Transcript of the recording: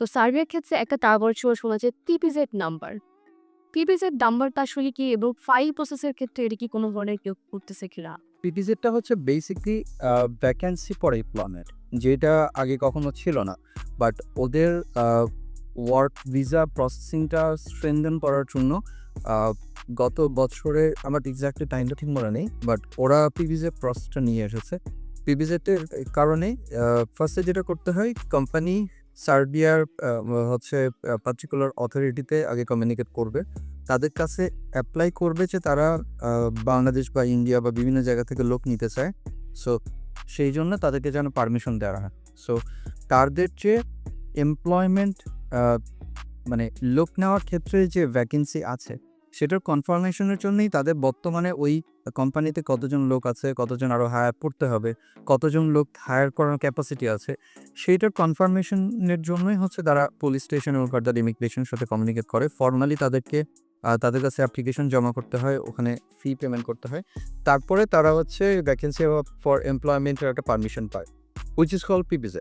তো সার্ভের ক্ষেত্রে একটা টার্গেট ছিল শোনা যায় পিপিজেড নাম্বার পিপিজেড নাম্বারটা আসলে কি এবং ফাইল প্রসেসের ক্ষেত্রে এটা কি কোনো ধরনের কেউ করতেছে কিনা? পিপিজেডটা হচ্ছে বেসিকলি ভ্যাকেন্সি ফর এমপ্লয়মেন্ট যেটা আগে কখনো ছিল না। বাট ওদের ওয়ার্ক ভিসা প্রসেসিংটা স্ট্রেনদেন করার জন্য গত বছরে আমার এক্স্যাক্টলি টাইমটা ঠিক মনে নেই বাট ওরা পিভিজেড প্রসেসটা নিয়ে এসেছে। পিভিজেটের কারণে ফার্স্টে যেটা করতে হয় কোম্পানি সার্বিয়ার হচ্ছে পার্টিকুলার অথরিটিতে আগে কমিউনিকেট করবে। তাদের কাছে অ্যাপ্লাই করবে যে তারা বাংলাদেশ বা ইন্ডিয়া বা বিভিন্ন জায়গা থেকে লোক নিতে চায়। সো সেই জন্য তাদেরকে যেন পারমিশন দেওয়া হয়। সো তাদের যে এমপ্লয়মেন্ট মানে লোক নেওয়ার ক্ষেত্রে যে ভ্যাকেন্সি আছে সেটার কনফার্মেশনের জন্যই তাদের বর্তমানে ওই কোম্পানিতে কতজন লোক আছে, কতজন আরও হায়ার করতে হবে, কতজন লোক হায়ার করার ক্যাপাসিটি আছে, সেইটার কনফার্মেশনের জন্যই হচ্ছে তারা পুলিশ স্টেশন এবং ফার্দার ইমিগ্রেশনের সাথে কমিউনিকেট করে। ফর্মালি তাদেরকে তাদের কাছে অ্যাপ্লিকেশন জমা করতে হয়, ওখানে ফি পেমেন্ট করতে হয়। তারপরে তারা হচ্ছে ভ্যাকেন্সি ফর এমপ্লয়মেন্টের একটা পারমিশন পায় উইচ ইজ কল পিপিজে